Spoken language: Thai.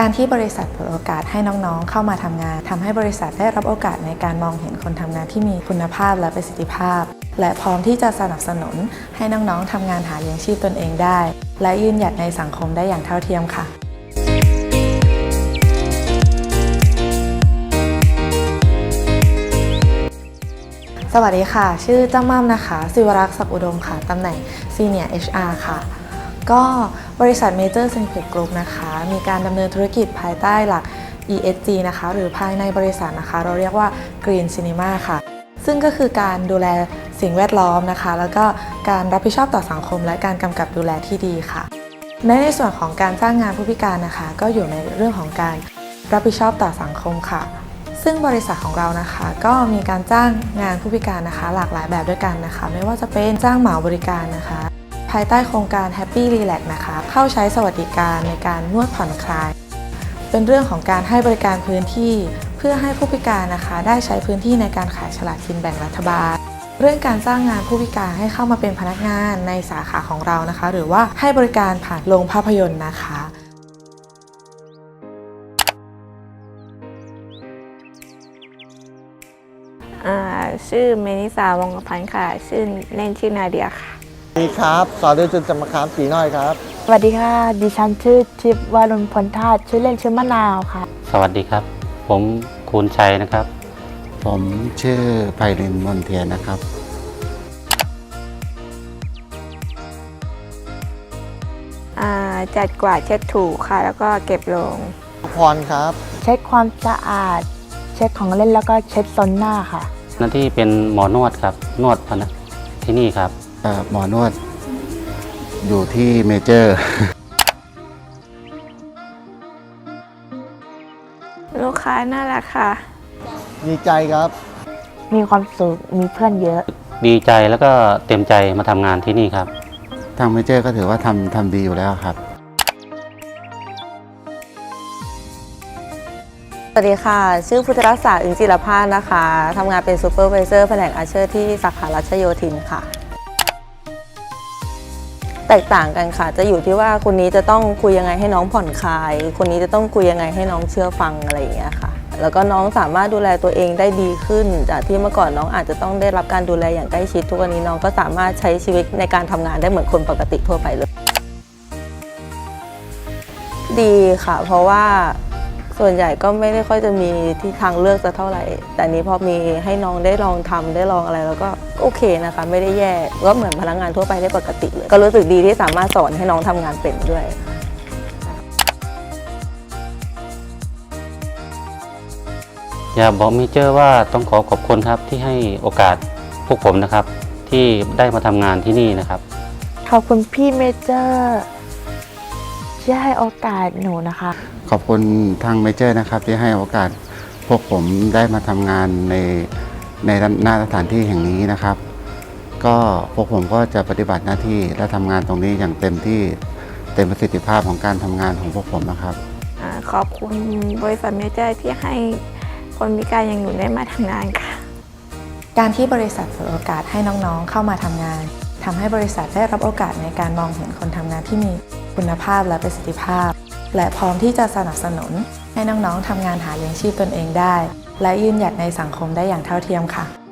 การที่บริษัทเปิดโอกาสให้น้องๆ เข้ามาทำงานทำให้บริษัทได้รับโอกาสในการมองเห็นคนทำงานที่มีคุณภาพและประสิทธิภาพ และพร้อมที่จะสนับสนุนให้น้องๆทำงานหาเลี้ยงชีพตนเองได้ และยืนหยัดในสังคมได้อย่างเท่าเทียมค่ะสวัสดีค่ะ ชื่อจ้าม่ำนะคะสิวรักษ์ศักดิ์อุดมค่ะ ตำแหน่ง Senior HR ค่ะ ก็บริษัท Major s y n c r e t Group นะคะ มีการดำเนินธุรกิจภายใต้หลัก ESG นะคะ หรือภายในบริษัทนะคะ เราเรียกว่า Green Cinema ค่ะ ซึ่งก็คือการดูแลสิ่งแวดล้อมนะคะ แล้วก็การรับผิดชอบต่อสังคม และการกำกับดูแลที่ดีค่ะ ในในส่วนของการสร้างงานผู้พิการนะคะ ก็อยู่ในเรื่องของการรับผิดชอบต่อสังคมค่ะ ซึ่งบริษัทของเรานะคะ ก็มีการจ้างงานผู้พิการนะคะ หลากหลายแบบด้วยกันนะคะ ไม่ว่าจะเป็นจ้างเหมาบริการนะคะ ภายใต้โครงการ Happy Relax นะคะ เข้าใช้สวัสดิการในการนวดผ่อนคลาย เป็นเรื่องของการให้บริการพื้นที่เพื่อให้ผู้พิการนะคะ ได้ใช้พื้นที่ในการขายฉลากกินแบ่งรัฐบาล เรื่องการจ้างงานผู้พิการให้เข้ามาเป็นพนักงานในสาขาของเรานะคะ หรือว่าให้บริการผ่านโรงภาพยนตร์นะคะชื่อเมนิสาวงพันธ์ค่ะ ชื่อเล่นชื่อนาเดียค่ะ ดีครับสอนด้วยจุนจำมะขามสีน้อยครับ สวัสดีค่ะ ดิฉันชื่อทิพย์วารุณพลธาตุชื่อเล่นชื่อมะนาวค่ะ สวัสดีครับ ผมคูณชัยนะครับ ผมชื่อไพรินมนเทียนนะครับ อ่าจัดกวาดเช็ดถูค่ะ แล้วก็เก็บลง พรครับ เช็คความสะอาด เช็คของเล่นแล้วก็เช็ดซนหน้าค่ะ หน้าที่เป็นหมอนวดครับ นวดพนักที่นี่ครับเอ่อ หมอนวดอยู่ที่เมเจอร์ ลูกค้าน่ารักค่ะมีใจครับ มีความสุข มีเพื่อนเยอะ ดีใจแล้วก็เต็มใจมาทำงานที่นี่ครับ ทางเมเจอร์ก็ถือว่าทำทำดีอยู่แล้วครับ สวัสดีค่ะ ชื่อพุทธรักษาอึงจิรพาสนะคะ ทำงานเป็นซูเปอร์ไวเซอร์แผนกอาเชอร์ที่สาขารัชโยธินค่ะ แตกต่างกันค่ะ จะอยู่ที่ว่าคนนี้จะต้องคุยยังไงให้น้องผ่อนคลาย คนนี้จะต้องคุยยังไงให้น้องเชื่อฟังอะไรอย่างเงี้ยค่ะ แล้วก็น้องสามารถดูแลตัวเองได้ดีขึ้น จากที่เมื่อก่อนน้องอาจจะต้องได้รับการดูแลอย่างใกล้ชิดทุกวันนี้น้องก็สามารถใช้ชีวิตในการทำงานได้เหมือนคนปกติทั่วไปเลย ดีค่ะ เพราะว่า ส่วนใหญ่ก็ไม่ได้ค่อยจะมีที่ทางเลือกสักเท่าไหร่ แต่นี้พอมีให้น้องได้ลองทำได้ลองอะไรแล้วก็โอเคนะคะ ไม่ได้แย่ก็เหมือนพนักงานทั่วไปได้ปกติเลย ก็รู้สึกดีที่สามารถสอนให้น้องทำงานเป็นด้วยอยากบอกเมเจอร์ว่าต้องขอขอบคุณครับที่ให้โอกาสพวกผมนะครับ ที่ได้มาทำงานที่นี่นะครับ ขอบคุณพี่เมเจอร์ ที่ให้โอกาสหนูนะคะ ขอบคุณทางเมเจอร์นะครับ ที่ให้โอกาสพวกผมได้มาทำงานในในหน้าสถานที่แห่งนี้นะครับ ก็พวกผมก็จะปฏิบัติหน้าที่และทำงานตรงนี้อย่างเต็มที่เต็มประสิทธิภาพของการทำงานของพวกผมนะครับอาขอบคุณบริษัทเมเจอร์ที่ให้คนพิการอย่างหนูได้มาทำงานค่ะ การที่บริษัทเปิดโอกาสให้น้องๆเข้ามาทำงานทำให้บริษัทได้รับโอกาสในการมองเห็นคนทำงานที่มี คุณภาพและประสิทธิภาพ และพร้อมที่จะสนับสนุน ให้น้องๆทำงานหาเลี้ยงชีพตนเองได้ และยืนหยัดในสังคมได้อย่างเท่าเทียมค่ะ